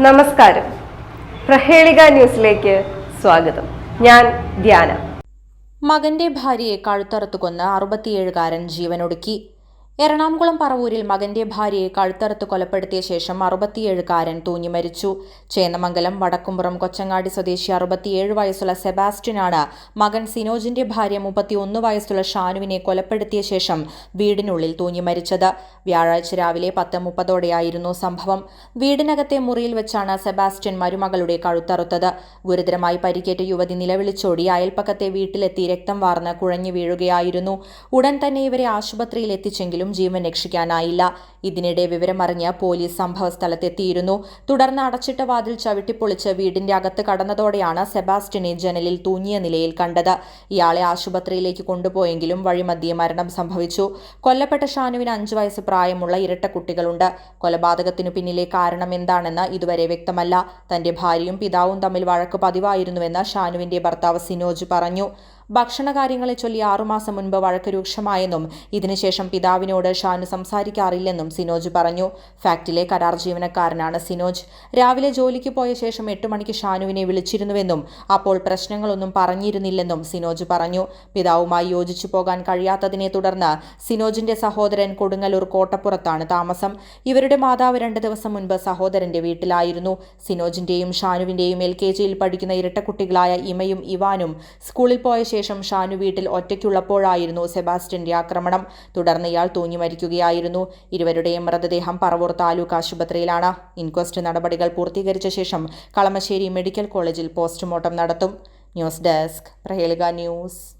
നമസ്കാരം. പ്രഹേളിക ന്യൂസിലേക്ക് സ്വാഗതം. ഞാൻ ധ്യാന. മകന്റെ ഭാര്യയെ കഴുത്തറുത്തു കൊന്ന് അറുപത്തിയേഴുകാരൻ ജീവനൊടുക്കി. എറണാകുളം പറവൂരിൽ മകന്റെ ഭാര്യയെ കഴുത്തറുത്ത് കൊലപ്പെടുത്തിയ ശേഷം അറുപത്തിയേഴുകാരൻ തൂങ്ങി മരിച്ചു. ചേന്നമംഗലം വടക്കുംപുറം കൊച്ചങ്ങാടി സ്വദേശി അറുപത്തിയേഴ് വയസ്സുള്ള സെബാസ്റ്റ്യനാണ് മകൻ സിനോജിന്റെ ഭാര്യ മുപ്പത്തിയൊന്ന് വയസ്സുള്ള ഷാനുവിനെ കൊലപ്പെടുത്തിയ ശേഷം വീടിനുള്ളിൽ തൂങ്ങി മരിച്ചത്. വ്യാഴാഴ്ച രാവിലെ പത്ത് മുപ്പതോടെയായിരുന്നു സംഭവം. വീടിനകത്തെ മുറിയിൽ വെച്ചാണ് സെബാസ്റ്റ്യൻ മരുമകളുടെ കഴുത്തറുത്തത്. ഗുരുതരമായി പരിക്കേറ്റ യുവതി നിലവിളിച്ചോടി അയൽപ്പക്കത്തെ വീട്ടിലെത്തി രക്തം വാർന്ന് കുഴഞ്ഞു വീഴുകയായിരുന്നു. ഉടൻ തന്നെ ഇവരെ ആശുപത്രിയിൽ എത്തിച്ചെങ്കിലും ജീവൻ രക്ഷിക്കാനായില്ല ഇതിനിടെ വിവരമറിഞ്ഞ് പോലീസ് സംഭവസ്ഥലത്തെത്തിയിരുന്നു. തുടർന്ന് അടച്ചിട്ട വാതിൽ ചവിട്ടിപ്പൊളിച്ച് വീടിന്റെ അകത്ത് കടന്നതോടെയാണ് സെബാസ്റ്റിനെ ജനലിൽ തൂങ്ങിയ നിലയിൽ കണ്ടത്. ഇയാളെ ആശുപത്രിയിലേക്ക് കൊണ്ടുപോയെങ്കിലും വഴിമധ്യേ മരണം സംഭവിച്ചു. കൊല്ലപ്പെട്ട ഷാനുവിന് അഞ്ചു വയസ്സ് പ്രായമുള്ള ഇരട്ട കുട്ടികളുണ്ട്. കൊലപാതകത്തിനു പിന്നിലെ കാരണം എന്താണെന്ന് ഇതുവരെ വ്യക്തമല്ല. തന്റെ ഭാര്യയും പിതാവും തമ്മിൽ വഴക്ക് പതിവായിരുന്നുവെന്ന് ഷാനുവിന്റെ ഭർത്താവ് സിനോജ് പറഞ്ഞു. ഭക്ഷണകാര്യങ്ങളെ ചൊല്ലി ആറുമാസം മുൻപ് വഴക്ക് രൂക്ഷമായെന്നും ഇതിനുശേഷം പിതാവിനോട് ഷാനു സംസാരിക്കാറില്ലെന്നും സിനോജ് പറഞ്ഞു. ഫാക്ടിലെ കരാർ ജീവനക്കാരനാണ് സിനോജ്. രാവിലെ ജോലിക്ക് പോയ ശേഷം എട്ട് മണിക്ക് ഷാനുവിനെ വിളിച്ചിരുന്നുവെന്നും അപ്പോൾ പ്രശ്നങ്ങളൊന്നും പറഞ്ഞിരുന്നില്ലെന്നും സിനോജ് പറഞ്ഞു. പിതാവുമായി യോജിച്ചു പോകാൻ കഴിയാത്തതിനെ തുടർന്ന് സിനോജിന്റെ സഹോദരൻ കൊടുങ്ങല്ലൂർ കോട്ടപ്പുറത്താണ് താമസം. ഇവരുടെ മാതാവ് രണ്ട് ദിവസം മുൻപ് സഹോദരന്റെ വീട്ടിലായിരുന്നു. സിനോജിന്റെയും ഷാനുവിന്റെയും എൽ കെ ജിയിൽ പഠിക്കുന്ന ഇരട്ടക്കുട്ടികളായ ഇമയും ഇവാനും സ്കൂളിൽ പോയ ശേഷം ഷാനു വീട്ടിൽ ഒറ്റയ്ക്കുള്ളപ്പോഴായിരുന്നു സെബാസ്റ്റ്യന്റെ ആക്രമണം. തുടർന്ന് ഇയാൾ തൂങ്ങി മരിക്കുകയായിരുന്നു. ഇരുവരുടെയും മൃതദേഹം പറവൂർ താലൂക്ക് ആശുപത്രിയിലാണ്. ഇൻക്വസ്റ്റ് നടപടികൾ പൂർത്തീകരിച്ച ശേഷം കളമശ്ശേരി മെഡിക്കൽ കോളേജിൽ പോസ്റ്റ്മോർട്ടം നടത്തും. News desk Prahelika news.